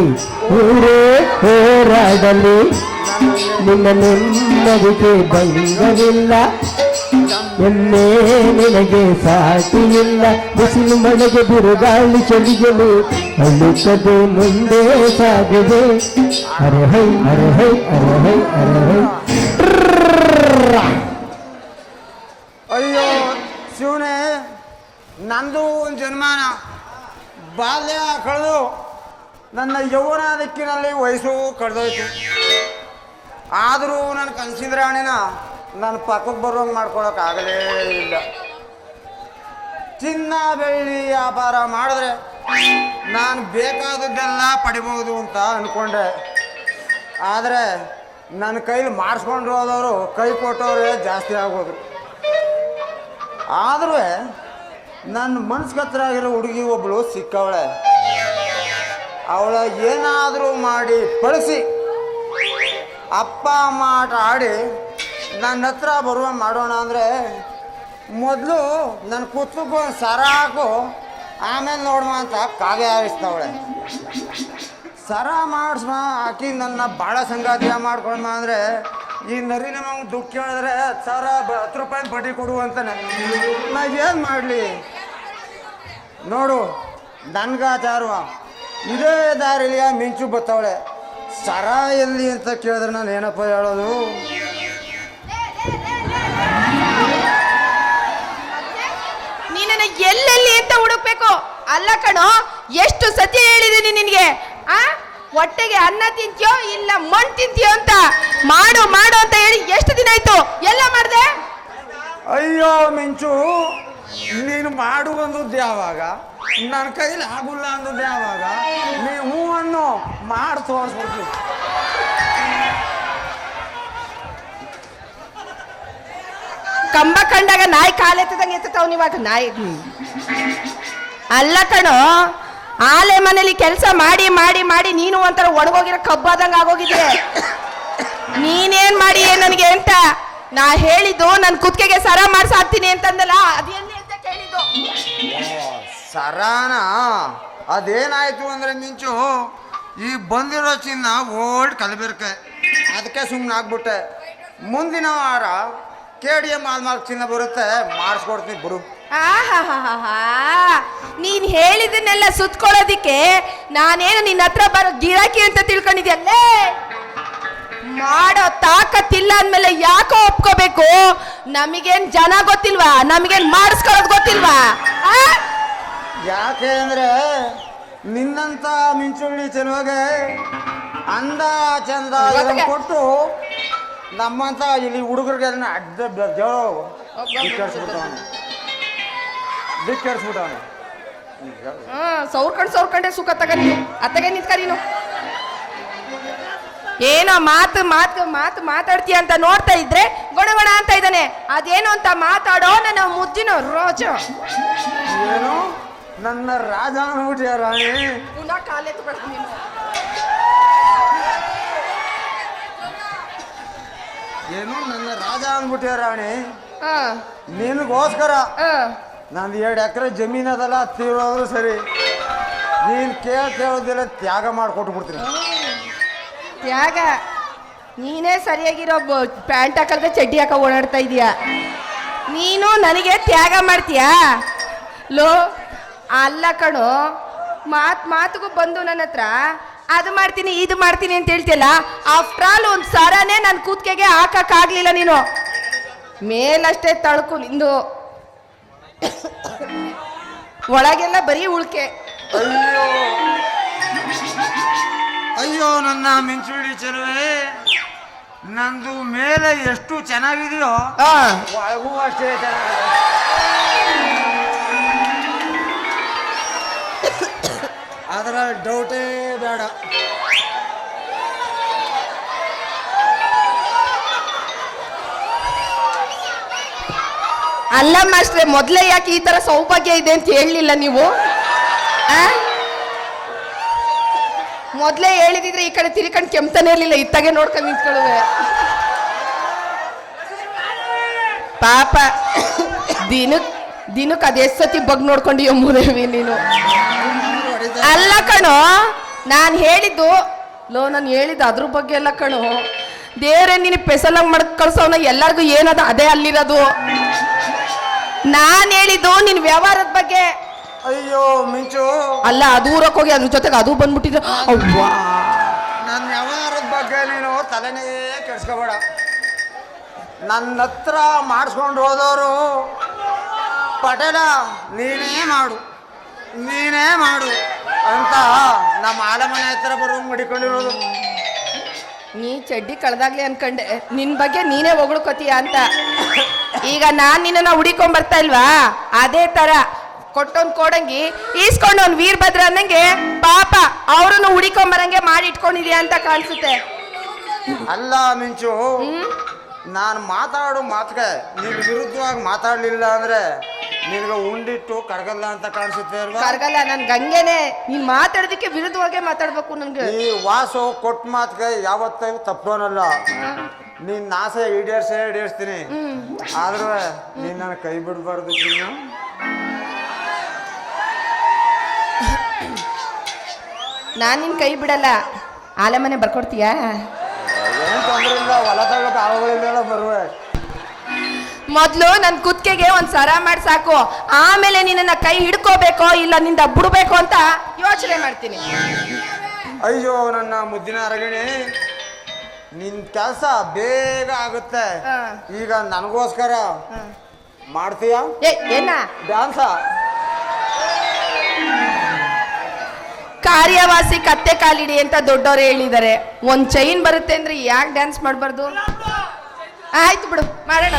ಊರೇ ಹೋರಾಡಲಿ. ನಿನ್ನ ನೆಮ್ಮದಿಗೆ ಭಂಗವಿಲ್ಲ. ಎಲ್ಲೇ ನಿನಗೆ ಸಾಟಿ ಇಲ್ಲ ಬಿಸಿಲು ಮಳೆಗೆ ಬಿರುಗಾಳಿ ಚಳಿಗಳು ಅಳುತ್ತದೆ, ಮುಂದೆ ಸಾಗಿದೆ. ಅರಹೈ ಅರಹೈ ಅರಹೈ ಅರಹೈ ಅಯ್ಯೋ, ಶಿವನೇ, ನಂದು ಒಂದು ಜನ್ಮಾನ. ಬಾಲ್ಯ ಕಳೆದು ನನ್ನ ಯೌವನ ದಿಕ್ಕಿನಲ್ಲಿ ವಯಸ್ಸು ಕಳೆದೋಯ್ತು ಆದರೂ ನನ್ನ ಕನಸಿನ ರಾಣಿನ ನನ್ನ ಪಕ್ಕಕ್ಕೆ ಬರುವಂಗೆ ಮಾಡ್ಕೊಳಕ್ಕಾಗಲೇ ಇಲ್ಲ. ಚಿನ್ನ, ಬೆಳ್ಳಿ ವ್ಯಾಪಾರ ಮಾಡಿದ್ರೆ ನಾನು ಬೇಕಾದದ್ದೆಲ್ಲ ಪಡಿಬೋದು ಅಂತ ಅಂದ್ಕೊಂಡೆ ಆದರೆ ನನ್ನ ಕೈಲಿ ಮಾಡಿಸ್ಕೊಂಡು ಹೋದವರು ಕೈ ಕೊಟ್ಟವ್ರೆ ಜಾಸ್ತಿ ಆಗೋದು ಆದರೂ ನನ್ನ ಮನ್ಸ್ಗೆ ಹತ್ರ ಆಗಿರೋ ಹುಡುಗಿ ಒಬ್ಬಳು ಸಿಕ್ಕವಳೆ. ಅವಳ ಏನಾದರೂ ಮಾಡಿ ಕಳಿಸಿ ಅಪ್ಪ, ಅಮ್ಮ ಆಟ ಆಡಿ ನನ್ನ ಹತ್ರ ಬರುವ ಮಾಡೋಣ ಅಂದರೆ ಮೊದಲು ನನ್ನ ಒಂದು ಸರ ಹಾಕು. ಆಮೇಲೆ ನೋಡುವ ಅಂತ ಕಾಗೆ ಆರಿಸ್ತವಳೆ ಸರ ಮಾಡಿಸ್ಮ ಆಕಿ ನನ್ನ ಭಾಳ ಸಂಗಾತಿಯ ಮಾಡ್ಕೊಳ್ಮ ಅಂದರೆ ಈ ನರಿ ನಮಗೆ ದುಡ್ಡು ಕೇಳಿದ್ರೆ ಸಾವಿರ ಬ, ಹತ್ತು ರೂಪಾಯಿ ಬಡ್ಡಿ ಕೊಡು ಅಂತ ನಾ ಏನು ಮಾಡಲಿ? ನೋಡು, ನನ್ಗಾಚಾರುವ. ಇದೇ ದಾರಿಲಿಯ ಮಿಂಚು ಬತ್ತವಳೆ. ಸರ ಎಲ್ಲಿ ಅಂತ ಕೇಳಿದ್ರೆ ನಾನು ಏನಪ್ಪ ಹೇಳೋದು? ನೀನನ್ನ ಎಲ್ಲೆಲ್ಲಿ ಅಂತ ಹುಡುಕ್ಬೇಕು ಅಲ್ಲ ಕಣೋ ಎಷ್ಟು ಸತಿ ಹೇಳಿದೀನಿ ನಿನ್ಗೆ ಆ? ಹೊಟ್ಟೆಗೆ ಅನ್ನ ತಿಂತೀಯೋ ಇಲ್ಲ ಮಣ್ಣು ತಿಂತೀಯೋ ಅಂತ? ಮಾಡು ಮಾಡು ಅಂತ ಹೇಳಿ ಎಷ್ಟು ದಿನ ಆಯ್ತು? ಎಲ್ಲ ಮಾಡ್ದೆ? ಅಯ್ಯೋ ಮಿಂಚು ನೀನು ಮಾಡು ಅಂದದ್ದು ಯಾವಾಗ? ನನ್ನ ಕೈಲಿ ಆಗುಲ್ಲ ಅಂದದ್ದು ಯಾವಾಗ? ನೀ ಹೂವನ್ನು ಮಾಡಿ ತೋರಿಸ್ಬಿಟ್ಟು ಕಂಬ ಕಂಡಾಗ ನಾಯಿ ಕಾಲೆತ್ತದಂಗೆ ಎತ್ತತಾವ್ ಇವಾಗ ನಾಯಿ. ಅಲ್ಲ ಕಣೋ, ಆಲೆ ಮನೇಲಿ ಕೆಲಸ ಮಾಡಿ ಮಾಡಿ ಮಾಡಿ ನೀನು ಒಂಥರ ಒಣಗೋಗಿರೋ ಕಬ್ಬಾದಂಗೆ ಆಗೋಗಿದ್ರೆ ನೀನೇನ್ ಮಾಡಿ ನನಗೆ ಅಂತ? ನಾ ಹೇಳಿದ್ದು ನನ್ನ ಕುತ್ತಿಗೆಗೆ ಸರ ಮಾಡ್ಸಿ ಅಂತಂದಲ್ಲ, ಅದೇನು ಅಂತ ಕೇಳಿದ್ದು ಸರಾನ. ಅದೇನಾಯ್ತು ಅಂದ್ರೆ ಮಿಂಚು ಈ ಬಂದಿರೋ ಚಿನ್ನ ಓಲ್ಡ್ ಕಲಬೆರಕೆ. ಅದಕ್ಕೆ ಸುಮ್ಮನೆ ಆಗ್ಬಿಟ್ಟೆ. ಮುಂದಿನ ವಾರ ಕೆ ಡಿ ಎಂ ಮಾಲ್ಮಾರ್ಕ್ ಚಿನ್ನ ಬರುತ್ತೆ ಮಾಡಿಸ್ಕೊಡ್ತೀನಿ ಬರು. ನೀನ್ ಹೇಳಿದನ್ನೆಲ್ಲ ಸುತ್ಕೊಳ್ಳೋದಿಕ್ಕೆ ನಾನೇನು ನಿನ್ನ ಹತ್ರ ಬರೋ ಗಿರಾಕಿ ಅಂತ ತಿಳ್ಕೊಂಡಿದ್ಯಲ್ಲೇ? ಮಾಡೋ ತಾಕತ್ತಿಲ್ಲ ಅಂದ್ಮೇಲೆ ಯಾಕೋ ಒಪ್ಕೋಬೇಕು? ನಮಗೇನ್ ಜನ ಗೊತ್ತಿಲ್ವಾ? ನಮಗೇನ್ ಮಾಡಿಸ್ಕೊಳ್ಳೋದು ಗೊತ್ತಿಲ್ವಾ? ಆ? ಯಾಕೆ ಅಂದ್ರೆ ನಿನ್ನಂತ ಮಿಂಚುಳ್ಳಿ ಚೆಲುವಗೆ ಅಂದ ಚಂದ ಇದನ್ನ ಕೊಟ್ಟು ನಮ್ಮಂತ ಇಲ್ಲಿ ಹುಡುಗರಿಗೆ ಅದನ್ನ ಅಡ್ಡ ಸೌರ್ಕಂಡ್ ಸೌರ್ಕಂಡೆ ಸುಖ ತಗ ನೀನು. ಅತ್ತಗೆ ನಿಂತ್ಕ ನೀನು. ಏನೋ ಮಾತು ಮಾತು ಮಾತು ಮಾತಾಡ್ತೀಯ ಅಂತ ನೋಡ್ತಾ ಇದ್ರೆ ಗೊಣಗೊಣ ಅಂತ ಇದ್ದಾನೆ. ಅದೇನೋ ಅಂತ ಮಾತಾಡೋ ನನ್ನ ಮುದ್ದಿನ ರೋಜ. ಏನು? ನನ್ನ ರಾಜ ಅನ್ಬಿಟ್ಯ ರಾಣಿ. ಏನು? ನನ್ನ ರಾಜ ಅನ್ಬಿಟ್ಯ ರಾಣಿ? ನಿನಗೋಸ್ಕರ. ನಂದು ಎರಡು ಎಕರೆ ಜಮೀನದಲ್ಲ ತೀರೋದ್ರು ಸರಿ. ನೀನು ಕೇಳ್ತೇಳೋದಿಲ್ಲ ತ್ಯಾಗ ಮಾಡಿಕೊಟ್ಟು ಬಿಡ್ತೀನಿ ತ್ಯಾಗ. ನೀನೇ ಸರಿಯಾಗಿರೋ ಪ್ಯಾಂಟ್ ಹಾಕಲ್ದೆ ಚಡ್ಡಿ ಹಾಕ ಓಡಾಡ್ತಾ ಇದೀಯ? ನೀನು ನನಗೆ ತ್ಯಾಗ ಮಾಡ್ತೀಯಾ? ಲೋ, ಅಲ್ಲ ಕಣೋ, ಮಾತ್, ಮಾತುಗೂ ಬಂದು ನನ್ನ ಹತ್ರ, ಅದು ಮಾಡ್ತೀನಿ, ಇದು ಮಾಡ್ತೀನಿ ಅಂತ ಹೇಳ್ತಿಯಲ್ಲ ಆಫ್ಟರ್ ಆಲ್ ಒಂದು ಸರನೇ ನನ್ನ ಕೂತ್ಕೆಗೆ ಹಾಕಕ್ಕಾಗ್ಲಿಲ್ಲ ನೀನು. ಮೇಲಷ್ಟೇ ತಳ್ಕು ನಿಂದು. ಒಳಗೆಲ್ಲ ಬರೀ ಉಳ್ಕೆ. ಅಯ್ಯೋ ನನ್ನ ಮಿಂಚುಳ್ಳಿ ಚೆಲುವೆ. ನಂದು ಮೇಲೆ ಎಷ್ಟು ಚೆನ್ನಾಗಿದೆಯೋ ಒಳಗೂ ಅಷ್ಟೇ ಚೆನ್ನಾಗಿದೆ. ಅದರ ಡೌಟೇ ಬೇಡ. ಅಲ್ಲ ಮಾಸ್ಟ್ರೆ ಮೊದಲೇ ಯಾಕೆ ಈ ತರ ಸೌಭಾಗ್ಯ ಇದೆ ಅಂತ ಹೇಳಲಿಲ್ಲ ನೀವು? ಆ? ಮೊದಲೇ ಹೇಳಿದಿದ್ರೆ ಈ ಕಡೆ ತಿರ್ಕೊಂಡು ಕೆಮ್ತಾನೆ ಇರಲಿಲ್ಲ ಇತ್ತಾಗೆ ನೋಡ್ಕೊಂಡು ನಿಂತ್ಕೊಳ್ಳುವೆ. ಪಾಪ, ದಿನಕ್ ದಿನಕ್ಕೆ ಅದೇ ಸತಿ ಬಗ್ ನೋಡ್ಕೊಂಡು ಎಂಬುದೇವಿ ನೀನು. ಅಲ್ಲ ಕಣು, ನಾನು ಹೇಳಿದ್ದು, ಲೋ, ನಾನು ಹೇಳಿದ್ದು ಅದ್ರ ಬಗ್ಗೆ ಎಲ್ಲ ಕಣು. ದೇವ್ರೆ ನೀನು ಪೆಸಲಂಗ್ ಮಾಡಿ ಕಳ್ಸೋನ ಎಲ್ಲರಿಗೂ ಏನದ ಅದೇ ಅಲ್ಲಿರೋದು. ನಾನು ಹೇಳಿದ್ದು ನಿನ್ನ ವ್ಯವಹಾರದ ಬಗ್ಗೆ ಅಯ್ಯೋ ಮಿಂಚು. ಅಲ್ಲ ಅದು ಊರಕ್ಕೆ ಹೋಗಿ ಅದ್ರ ಜೊತೆಗೆ ಅದು ಬಂದ್ಬಿಟ್ಟಿದ್ರೆ ಅವ್ವಾ. ನನ್ನ ವ್ಯವಹಾರದ ಬಗ್ಗೆ ನೀನು ತಲೆನೇ ಕೆಡ್ಸ್ಕೋಬೇಡ. ನನ್ನ ಹತ್ರ ಮಾಡಿಸ್ಕೊಂಡು ಹೋದವರು ಪಟೇಲ ನೀನೇ ಮಾಡು. ನೀನೇ ಮಾಡು ಅಂತ ನಮ್ಮ ಆಲಮನೆ ಹತ್ರ ಬರೋ ಮಡಿಕೊಂಡಿರೋದು ನೀ ಚಡ್ಡಿ ಕಳ್ದಾಗ್ಲಿ ಅನ್ಕಂಡೆ. ನಿನ್ ಬಗ್ಗೆ ನೀನೇ ಹೊಗಳ್ಕೊತೀಯ ಅಂತ. ಈಗ ನಾನ್ ನಿನ್ನ ಹುಡಿಕೊಂಡ್ ಬರ್ತಾ ಇಲ್ವಾ? ಅದೇ ತರ. ಕೊಟ್ಟೊಂದ್ ಕೋಡಂಗಿ ಅವ್ನು ವೀರಭದ್ರ ಅನ್ನಂಗೆ ಪಾಪ ಅವರನ್ನು ಹುಡಿಕೊಂಬರಂಗೆ ಮಾಡಿ ಇಟ್ಕೊಂಡಿದ್ಯಾ ಅಂತ ಕಾಣಿಸುತ್ತೆ. ಅಲ್ಲ ಮಿಂಚು ನಾನು ಮಾತಾಡೋ ಮಾತುಗೆ ನೀನು ವಿರುದ್ಧವಾಗಿ ಮಾತಾಡಲಿಲ್ಲ ಅಂದ್ರೆ ನಿನಗೆ ಉಂಡಿಟ್ಟು ಕರಗಲ್ಲ ಅಂತ ಕಾಣಿಸುತ್ತೆ ಅಲ್ವಾ? ಕರ್ಗಲ್ಲ ನನ್ ಗಂಗೆನೆ. ನೀನ್ ಮಾತಾಡೋದಕ್ಕೆ ವಿರುದ್ಧವಾಗೇ ಮಾತಾಡ್ಬೇಕು ನನ್ಗೆ. ಈ ವಾಸು ಕೊಟ್ಟ ಮಾತ್ಗೆ ಯಾವತ್ತೂ ತಪ್ಪೋನಲ್ಲ. ನೀನ್ ಆಸೆ ಈಡೇರ್ಸೇ ಈಡೇರ್ಸ್ತೀನಿ. ಆದ್ರೆ ನೀನ್ ನನ್ನ ಕೈ ಬಿಡಬಾರ್ದು ಚಿನ್ನು ನಾನ್ ನಿನ್ನ ಕೈ ಬಿಡಲ್ಲ. ಆಲೆ ಮನೆ ಬರ್ಕೊಡ್ತೀಯಾ? ಏನು ತೊಂದ್ರೆ ಇಲ್ಲ ಹೊಲ ತಗೋಬೇಕು ಆಳುಗಳಿಲ್ಲ ಬರುವೆ. ಮೊದ್ಲು ನನ್ ಕುತ್ತಿಗೆಗೆ ಒಂದ್ ಸರ ಮಾಡಿ ಸಾಕು. ಆಮೇಲೆ ನಿನ್ನನ್ನು ಕೈ ಹಿಡ್ಕೋಬೇಕೋ ಇಲ್ಲ ನಿಂದ ಬಿಡಬೇಕು ಅಂತ ಯೋಚನೆ ಮಾಡ್ತೀನಿ. ಅಯ್ಯೋ ನನ್ನ ಮುದ್ದಿನ ಅರಗಿಣಿ ನಿನ್ ಕೆಲಸ ಬೇಗ ಆಗುತ್ತೆ. ಈಗ ನನಗೋಸ್ಕರ ಮಾಡ್ತೀಯಾ? ಏ ಏನ? ಡ್ಯಾನ್ಸ. ಕಾರ್ಯವಾಸಿ ಕತ್ತೆ ಕಾಲಿಡಿ ಅಂತ ದೊಡ್ಡವರೇ ಹೇಳಿದ್ದಾರೆ. ಒಂದು ಚೈನ್ ಬರುತ್ತೆ ಅಂದ್ರೆ ಯಾಕೆ ಡ್ಯಾನ್ಸ್ ಮಾಡಬಾರ್ದು? ಆಯ್ತು ಬಿಡು, ಮಾಡೋಣ.